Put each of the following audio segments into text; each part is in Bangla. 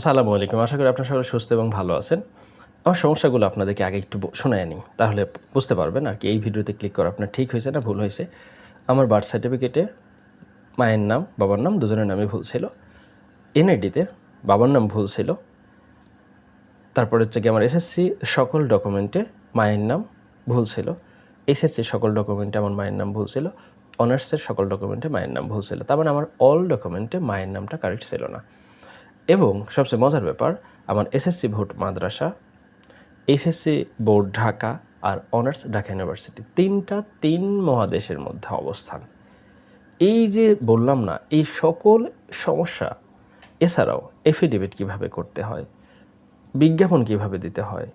আসসালামু আলাইকুম। আশা করি আপনার সকলে সুস্থ এবং ভালো আছেন। আমার সমস্যাগুলো আপনাদেরকে আগে একটু শোনায় নিই। তাহলে বুঝতে পারবেন আর কি, এই ভিডিওতে ক্লিক করা আপনার ঠিক হয়েছে না ভুল হয়েছে। আমার বার্থ সার্টিফিকেটে মায়ের নাম, বাবার নাম দুজনের নামই ভুল ছিল। এনআইডিতে বাবার নাম ভুল ছিল। তারপর হচ্ছে কি আমার এসএসসি সকল ডকুমেন্টে মায়ের নাম ভুল ছিল। এসএসসি সকল ডকুমেন্টে আমার মায়ের নাম ভুল ছিল। অনার্সের সকল ডকুমেন্টে মায়ের নাম ভুল ছিল। তার মানে আমার অল ডকুমেন্টে মায়ের নামটা কারেক্ট ছিল না। এবং সবচেয়ে মজার ব্যাপার, আমার এসএসসি ভোট মাদ্রাসা এসএসসি বোর্ড ঢাকা আর অনার্স ঢাকা ইউনিভার্সিটি তিনটা তিন মহাদেশের মধ্যে অবস্থান। এই যে বললাম না, এই সকল সমস্যা এছাড়াও এফিডেভিট কীভাবে করতে হয়, বিজ্ঞাপন কীভাবে দিতে হয়,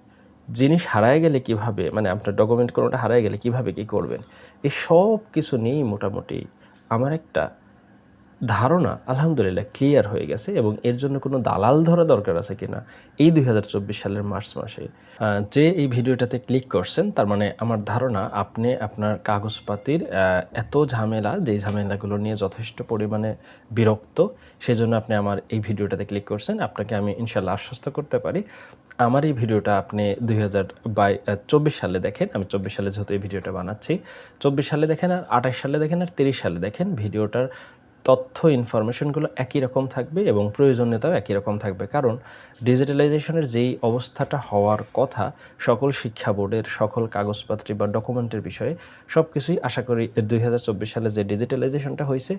জিনিস হারায় গেলে কীভাবে মানে আপনার ডকুমেন্ট কোনোটা হারায় গেলে কীভাবে কি করবেন, এই সব কিছু নিয়েই মোটামুটি আমার একটা ধারণা আলহামদুলিল্লাহ ক্লিয়ার হয়ে গেছে এবং এর জন্য কোনো দালাল ধরা দরকার আছে কিনা এই দুই হাজার চব্বিশ সালের মার্চ মাসে। যে এই ভিডিওটাতে ক্লিক করছেন, তার মানে আমার ধারণা আপনি আপনার কাগজপাতির এত ঝামেলা, যেই ঝামেলাগুলো নিয়ে যথেষ্ট পরিমাণে বিরক্ত, সেজন্য আপনি আমার এই ভিডিওটাতে ক্লিক করছেন। আপনাকে আমি ইনশাল্লাহ আশ্বস্ত করতে পারি। আমার এই ভিডিওটা আপনি দুই হাজার সালে দেখেন, আমি চব্বিশ সালে যেহেতু এই ভিডিওটা বানাচ্ছি, চব্বিশ সালে দেখেন আর আঠাশ সালে দেখেন আর তিরিশ সালে দেখেন। ভিডিওটার তথ্য ইনফরমেশনগুলো একই রকম থাকবে এবং প্রয়োজনীয়তাও একই রকম থাকবে। কারণ ডিজিটালাইজেশনের যেই অবস্থাটা হওয়ার কথা, সকল শিক্ষা বোর্ডের, সকল কাগজপত্র বা ডকুমেন্টের বিষয়ে সব কিছুই আশা করি দুই হাজার চব্বিশ সালে যে ডিজিটালাইজেশনটা হয়েছে,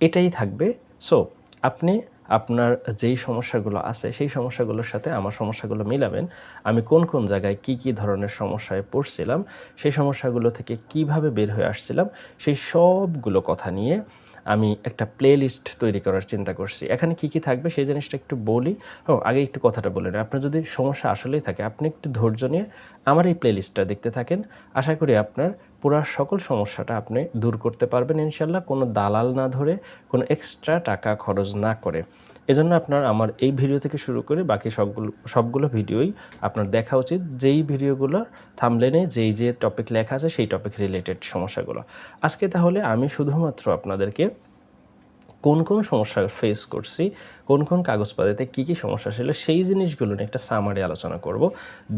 এটাই থাকবে। সো, আপনি আপনার যেই সমস্যাগুলো আছে, সেই সমস্যাগুলোর সাথে আমার সমস্যাগুলো মিলাবেন। আমি কোন কোন জায়গায় কি কি ধরনের সমস্যায় পড়ছিলাম, সেই সমস্যাগুলো থেকে কীভাবে বের হয়ে আসছিলাম, সেই সবগুলো কথা নিয়ে আমি একটা প্লে লিস্ট তৈরি করার চিন্তা করছি। এখানে কি কি থাকবে সেই জিনিসটা একটু বলি। ও, আগে একটু কথাটা বলে নিই। আপনার যদি সমস্যা আসলেই থাকে, আপনি একটু ধৈর্য নিয়ে আমার এই প্লেলিস্টটা দেখতে থাকেন। আশা করি আপনার পুরা সকল সমস্যাটা আপনি দূর করতে পারবেন ইনশাল্লাহ, কোনো দালাল না ধরে, কোনো এক্সট্রা টাকা খরচ না করে। এজন্য আপনার আমার এই ভিডিও থেকে শুরু করে বাকি সবগুলো সবগুলো ভিডিওই আপনার দেখা উচিত। যেই ভিডিওগুলো থামলেনে যেই যে টপিক লেখা আছে সেই টপিক রিলেটেড সমস্যাগুলো। আজকে তাহলে আমি শুধুমাত্র আপনাদেরকে কোন কোন সমস্যা ফেস করছি, কোন কোন কাগজপাতিতে কী কী সমস্যা ছিল, সেই জিনিসগুলো নিয়ে একটা সামারি আলোচনা করব।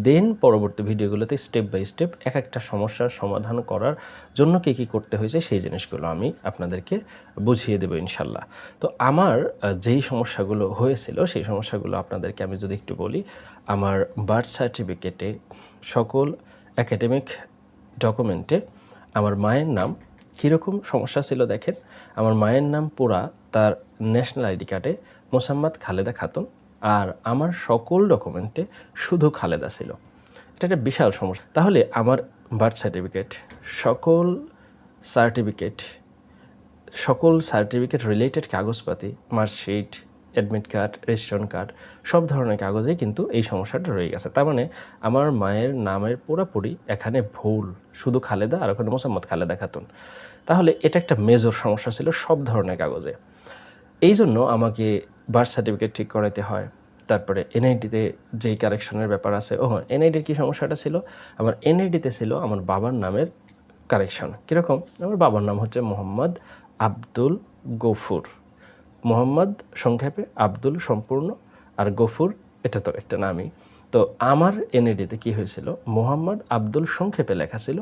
দেন পরবর্তী ভিডিওগুলোতে স্টেপ বাই স্টেপ এক একটা সমস্যার সমাধান করার জন্য কী কী করতে হয়েছে, সেই জিনিসগুলো আমি আপনাদেরকে বুঝিয়ে দেবো ইনশাল্লাহ। তো আমার যেই সমস্যাগুলো হয়েছিল, সেই সমস্যাগুলো আপনাদেরকে আমি যদি একটু বলি, আমার বার্থ সার্টিফিকেটে সকল একাডেমিক ডকুমেন্টে আমার মায়ের নাম কীরকম সমস্যা ছিল দেখেন? আমার মায়ের নাম পুরা তার ন্যাশনাল আইডি কার্ডে মোসাম্মদ খালেদা খাতুন আর আমার সকল ডকুমেন্টে শুধু খালেদা ছিল। এটা একটা বিশাল সমস্যা। তাহলে আমার বার্থ সার্টিফিকেট সকল সার্টিফিকেট সকল সার্টিফিকেট রিলেটেড কাগজপাতি marksheet admit card registration card সব ধরনের কাগজেই কিন্তু এই সমস্যাটা রয়ে গেছে। তার মানে আমার মায়ের নামের পুরোপুরি এখানে ভুল। শুধু খালেদা আর ওখানে মোসাম্মদ খালেদা খাতুন। তাহলে এটা একটা মেজর সমস্যা ছিল সব ধরনের কাগজে। এই জন্য আমাকে বার্থ সার্টিফিকেট ঠিক করাইতে হয়। তারপরে এনআইডিতে যেই কারেকশনের ব্যাপার আছে ও হ্যাঁ এনআইডির কী সমস্যাটা ছিল? আমার এনআইডিতে ছিল আমার বাবার নামের কারেকশন কীরকম? আমার বাবার নাম হচ্ছে মোহাম্মদ আব্দুল গফুর। মোহাম্মদ সংক্ষেপে আব্দুল সম্পূর্ণ আর গফুর, এটা তো একটা নামই। তো আমার এনএডিতে কি হয়েছিল? মোহাম্মদ আব্দুল সংক্ষেপে লেখা ছিল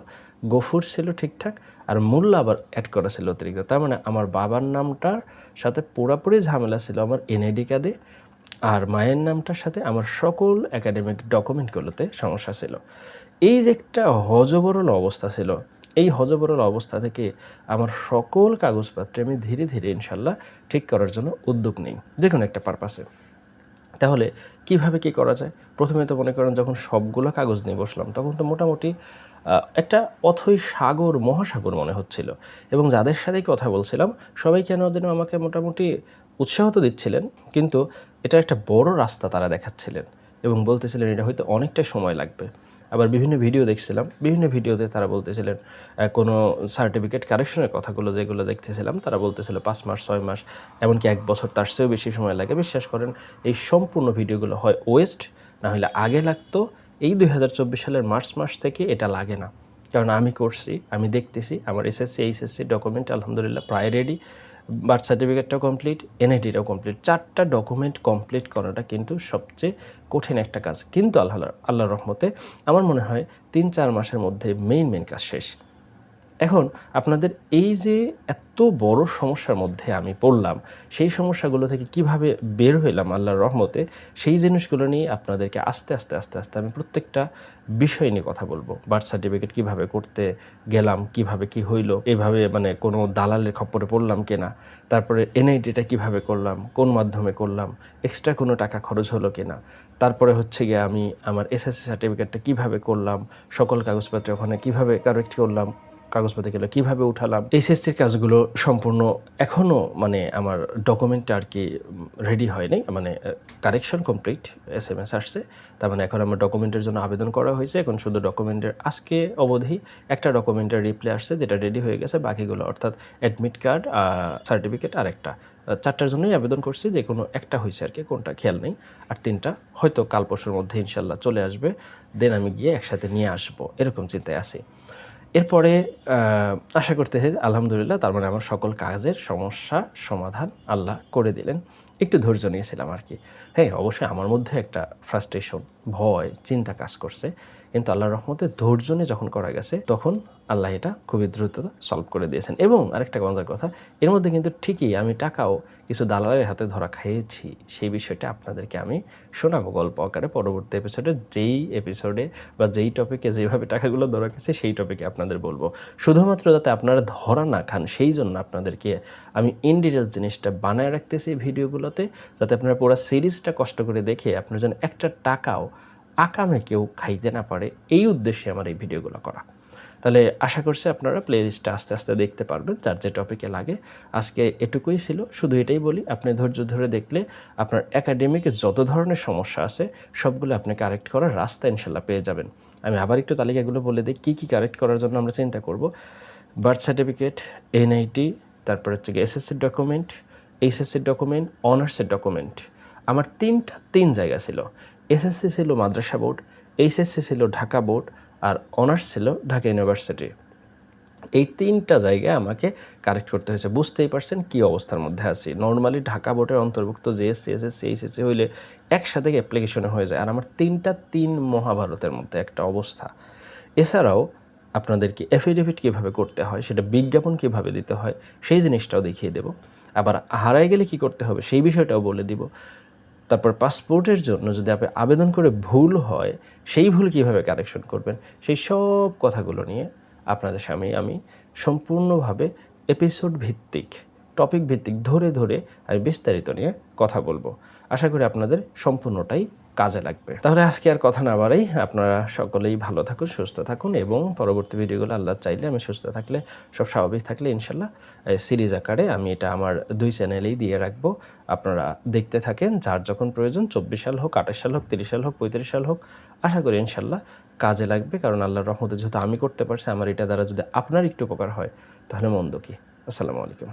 গফুর ছিল ঠিকঠাক আর মূল্য আবার অ্যাড করা ছিল অতিরিক্ত। তার মানে আমার বাবার নামটার সাথে পুরাপুরি ঝামেলা ছিল আমার এনআইডি কার্ডে আর মায়ের নামটার সাথে আমার সকল একাডেমিক ডকুমেন্টগুলোতে সমস্যা ছিল। এই যে একটা হজবরল অবস্থা ছিল, এই হজবরল অবস্থা থেকে আমার সকল কাগজপত্রে আমি ধীরে ধীরে ইনশাল্লাহ ঠিক করার জন্য উদ্যোগ নিই যে কোনো একটা পারপাসে তাহলে কীভাবে কি করা যায়? প্রথমে তো মনে করেন যখন সবগুলো কাগজ নিয়ে বসলাম, তখন তো মোটামুটি একটা অথই সাগর, মহাসাগর মনে হচ্ছিল। এবং যাদের সাথেই কথা বলছিলাম, সবাই কেন যেন আমাকে মোটামুটি উৎসাহ তো দিচ্ছিলেন, কিন্তু এটা একটা বড় রাস্তা তারা দেখাচ্ছিলেন এবং বলতেছিলেন এটা হয়তো অনেকটাই সময় লাগবে। আবার বিভিন্ন ভিডিও দেখছিলাম। বিভিন্ন ভিডিওতে তারা বলতেছিলেন কোনো সার্টিফিকেট কারেকশনের কথাগুলো যেগুলো দেখতেছিলাম, তারা বলতেছিল পাঁচ মাস, ছয় মাস, এমনকি এক বছর তার চেয়েও বেশি সময় লাগে। বিশ্বাস করেন, এই সম্পূর্ণ ভিডিওগুলো হয় ওয়েস্ট না হলে আগে লাগতো। এই দুই হাজার চব্বিশ সালের মার্চ মাস থেকে এটা লাগে না। কারণ আমি করছি, আমি দেখতেছি, আমার এসএসসি এইচএসসি ডকুমেন্ট আলহামদুলিল্লাহ, প্রায় রেডি বার্থ সার্টিফিকেটটাও কমপ্লিট এনআইডিটাও কমপ্লিট চারটা ডকুমেন্ট কমপ্লিট করাটা কিন্তু সবচেয়ে কঠিন একটা কাজ। কিন্তু আল্লাহ, আল্লাহর রহমতে আমার মনে হয় তিন, চার মাসের মধ্যে মেইন মেইন কাজ শেষ। এখন আপনাদের এই যে এত বড় সমস্যার মধ্যে আমি পড়লাম, সেই সমস্যাগুলো থেকে কীভাবে বের হইলাম আল্লাহর রহমতে, সেই জিনিসগুলো নিয়ে আপনাদেরকে আস্তে আস্তে আস্তে আস্তে আমি প্রত্যেকটা বিষয় নিয়ে কথা বলব। বার্থ সার্টিফিকেট কীভাবে করতে গেলাম, কীভাবে কি হইল এইভাবে মানে কোনো দালালের খপ্পরে পড়লাম কিনা, তারপরে এনআইডিটা কীভাবে করলাম, কোন মাধ্যমে করলাম এক্সট্রা কোনো টাকা খরচ হলো কিনা, তারপরে হচ্ছে গিয়ে আমি আমার এসএসসি সার্টিফিকেটটা কীভাবে করলাম, সকল কাগজপত্র ওখানে কীভাবে কারেক্ট করলাম কাগজপত্রগুলো কীভাবে উঠালাম? এইচএসসির কাজগুলো সম্পূর্ণ এখনও মানে আমার ডকুমেন্টটা আর কি রেডি হয়নি। মানে correction complete S M S আসছে। তার মানে এখন আমার ডকুমেন্টের জন্য আবেদন করা হয়েছে। এখন শুধু ডকুমেন্টের আজকে অবধি একটা ডকুমেন্টের রিপ্লাই আসছে, যেটা রেডি হয়ে গেছে। বাকিগুলো অর্থাৎ অ্যাডমিট কার্ড সার্টিফিকেট আর একটা চারটার জন্যই আবেদন করছি, যে কোনো একটা হয়েছে আর কি, কোনটা খেয়াল নেই। আর তিনটা হয়তো কাল পরশুর মধ্যে ইনশাল্লাহ চলে আসবে। দেন আমি গিয়ে একসাথে নিয়ে আসব, এরকম চিন্তায় আছি। এরপরে আশা করতেছি আলহামদুলিল্লাহ, তার মানে আমার সকল কাজের সমস্যা সমাধান আল্লাহ করে দিলেন। একটু ধৈর্য নিয়েছিলাম আর কি। হ্যাঁ অবশ্যই আমার মধ্যে একটা ফ্রাস্ট্রেশন ভয়, চিন্তা কাজ করছে। কিন্তু আল্লাহর রহমতে ধৈর্য নিয়ে যখন করা গেছে, তখন আল্লাহ এটা খুবই দ্রুত সলভ করে দিয়েছেন। এবং আরেকটা মজার কথা, এর মধ্যে কিন্তু ঠিকই আমি টাকাও কিছু দালালের হাতে ধরা খাইয়েছি সেই বিষয়টা আপনাদেরকে আমি শোনাবো গল্প আকারে পরবর্তী এপিসোডে যেই এপিসোডে বা যেই টপিকে যেভাবে টাকাগুলো ধরা গেছে সেই টপিকে আপনাদের বলব। শুধুমাত্র যাতে আপনারা ধরা না খান, সেই জন্য আপনাদেরকে আমি ইন জিনিসটা বানায় রাখতেছি ভিডিওগুলোতে যাতে আপনারা পুরো সিরিজটা কষ্ট করে দেখে আপনার যেন একটা টাকাও আকামে কেউ খাইতে না পারে, এই উদ্দেশ্যে আমার এই ভিডিওগুলো করা। তাহলে আশা করছি আপনারা প্লে লিস্টটা আস্তে আস্তে দেখতে পারবেন, যার যে টপিকে লাগে। আজকে এটুকুই ছিল, শুধু এটাই বলি, আপনি ধৈর্য ধরে দেখলে আপনার একাডেমিকে যত ধরনের সমস্যা আছে, সবগুলো আপনি কারেক্ট করার রাস্তা ইনশাল্লাহ পেয়ে যাবেন। আমি আবার একটু তালিকাগুলো বলে দিই, কী কী কারেক্ট করার জন্য আমরা চিন্তা করব। বার্থ সার্টিফিকেট এনআইটি তারপর হচ্ছে গিয়ে এসএসসির ডকুমেন্ট এইচএসসির ডকুমেন্ট অনার্সের ডকুমেন্ট আমার তিনটা, তিন জায়গা ছিল। এসএসসি ছিল মাদ্রাসা বোর্ড, এইচএসসি ছিল ঢাকা বোর্ড আর অনার্স ছিল ঢাকা ইউনিভার্সিটি। এই তিনটা জায়গায় আমাকে কারেক্ট করতে হয়েছে। বুঝতেই পারছেন কী অবস্থার মধ্যে আছি। নর্মালি ঢাকা বোর্ডের অন্তর্ভুক্ত জেএসসি এসএসসি এইচএসসি হইলে একসাথে অ্যাপ্লিকেশনে হয়ে যায়। আর আমার তিনটা তিন মহাভারতের মধ্যে একটা অবস্থা। এছাড়াও আপনাদেরকে এফিডেভিট কীভাবে করতে হয়, সেটা বিজ্ঞাপন কীভাবে দিতে হয়, সেই জিনিসটাও দেখিয়ে দেব। আবার হারাই গেলে কি করতে হবে, সেই বিষয়টাও বলে দিব। তারপর পাসপোর্টের জন্য যদি আপনি আবেদন করে ভুল হয়, সেই ভুল কীভাবে কারেকশন করবেন? সেই সব কথাগুলো নিয়ে আপনাদের সামনে আমি সম্পূর্ণভাবে এপিসোড ভিত্তিক টপিক ভিত্তিক ধরে ধরে আমি বিস্তারিত নিয়ে কথা বলব। আশা করি আপনাদের সম্পূর্ণটাই কাজে লাগবে। তাহলে আজকে আর কথা না বাড়াই, আপনারা সকলেই ভালো থাকুন, সুস্থ থাকুন এবং পরবর্তী ভিডিওগুলো আল্লাহ চাইলে আমি সুস্থ থাকলে, সব স্বাভাবিক থাকলে ইনশাল্লাহ সিরিজ আকারে আমি এটা আমার দুই চ্যানেলেই দিয়ে রাখব। আপনারা দেখতে থাকেন, যার যখন প্রয়োজন, চব্বিশ সাল হোক, আঠাশ সাল হোক, তিরিশ সাল হোক, পঁয়ত্রিশ সাল হোক, আশা করি ইনশাল্লাহ কাজে লাগবে, কারণ আল্লাহর রহমতে যেহেতু আমি করতে পারছি, আমার এটা দ্বারা যদি আপনার একটু উপকার হয়, তাহলে মন্দ কি? আসসালামু আলাইকুম।